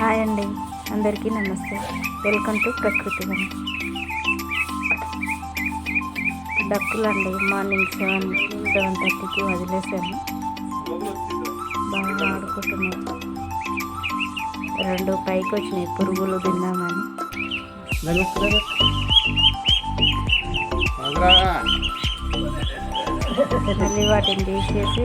Hi అండి. అందరికీ నమస్తే. వెల్కమ్ టు ప్రకృతి వనం. డక్కులండి. మార్నింగ్ సెవెన్ సెవెన్ థర్టీకి వదిలేసాను బాగా ఆడుకుంటున్నాయి రెండు పైకి వచ్చినాయి పురుగులు తిందామని మళ్ళీ వాటిని తీసేసి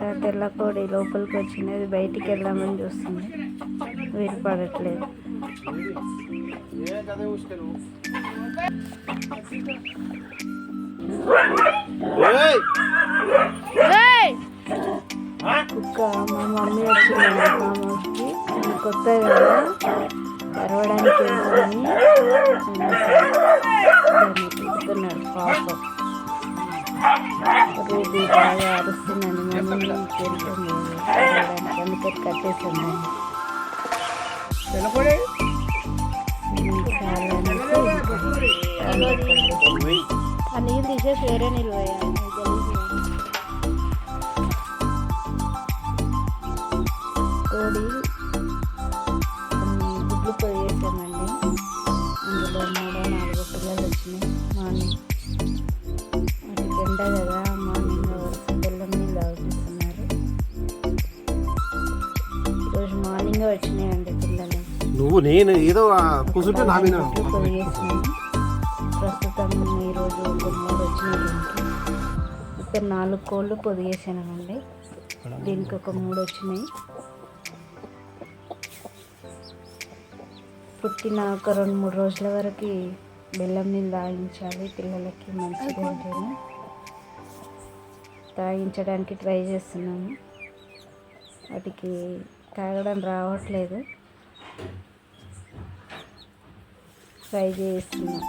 పక్క తెల్లకోడి లోపలికి వచ్చినది బయటికి వెళ్దామని చూస్తుంది. వీలు పడట్లేదు. కుక్క మా మమ్మీ వచ్చిందండి ఫామ్ హౌస్కి కొత్త కదా. కరవడానికి తిడుతున్నాడు పాపం. రూబీ బాగా అరుస్తున్నాను మమ్మల్ని వెళ్తుంది అందుకే కట్టేసాను తెల్లపొడి ఆ నీళ్ళు తీసేసి వేరే నీళ్ళు ఎండ కదా మార్నింగ్ బెల్లం నీళ్ళు తాగిస్తున్నారు ఈరోజు మార్నింగ్ వచ్చినాయండి పిల్లలు. నువ్వు నేను ఏదో కూర్చుంటే నా మీద ప్రస్తుతం ఈరోజు మూడు వచ్చినాయి ఇక్కడ నాలుగు కోళ్ళు పొదిగేసానండి. దీనికి ఒక మూడు వచ్చినాయి. పుట్టిన ఒక రెండు మూడు రోజుల వరకు బెల్లం నీళ్ళు తాగించాలి పిల్లలకి మంచిది అంటేనే. తాగించడానికి ట్రై చేస్తున్నాము. వాటికి తాగడం రావట్లేదు. ట్రై చేస్తున్నాం.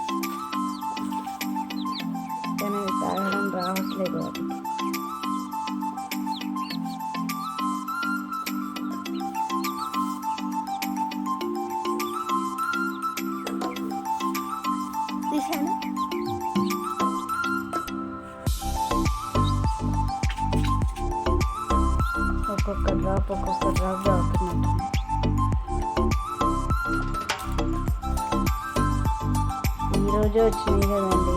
కానీ తాగడం రావట్లేదు వాటికి. ఒక్కొక్క డ్రాప్ ఒక్కొక్క డ్రాప్ తాగుతున్నట్టు ఈరోజే కదండి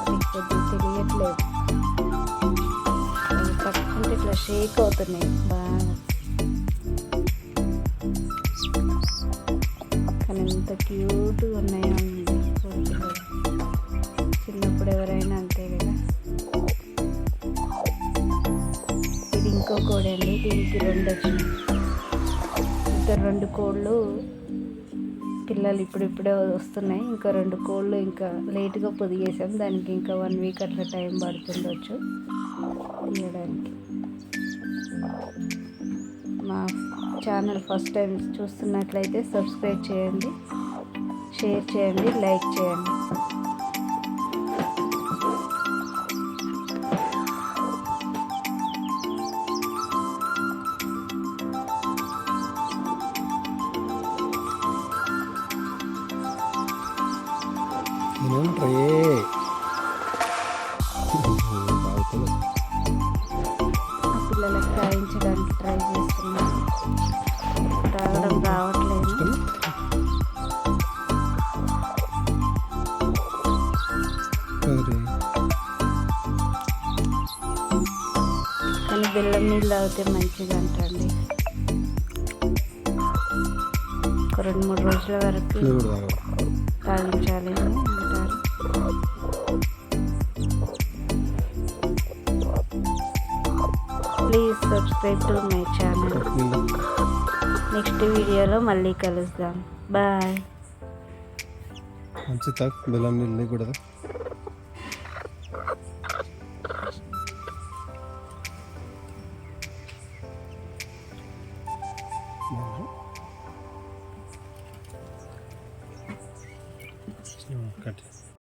అది కొద్దిగా తెలియట్లేదు అవి పట్టుకుంటే ఇట్లా షేక్ అవుతున్నాయి బాగా కానీ ఎంత క్యూట్గా ఉన్నాయో అండి రెండు వచ్చినాయి. ఇంకా రెండు కోళ్ళు పిల్లలు ఇప్పుడిప్పుడే వస్తున్నాయి. ఇంకా రెండు కోళ్ళు ఇంకా లేట్గా పొదిగేసాం. దానికి ఇంకా వన్ వీక్ అట్లా టైం పడుతుండొచ్చు. తీయడానికి మా ఛానల్ ఫస్ట్ టైం చూస్తున్నట్లయితే సబ్స్క్రైబ్ చేయండి. షేర్ చేయండి. లైక్ చేయండి. ఏమంటారే పిల్లలకు తాగించడానికి ట్రై చేస్తున్నాను తాగడం రావట్లేదు. కానీ బెల్లం నీళ్ళు తాగితే మంచిది అంటండి. ఒక రెండు మూడు రోజుల వరకు తాగించాలి please subscribe to my channel next వీడియోలో మళ్ళీ కలుద్దాం. బాయ్ మంచి తక్ బెల్లం నీళ్ళు లేకూడదు? కట్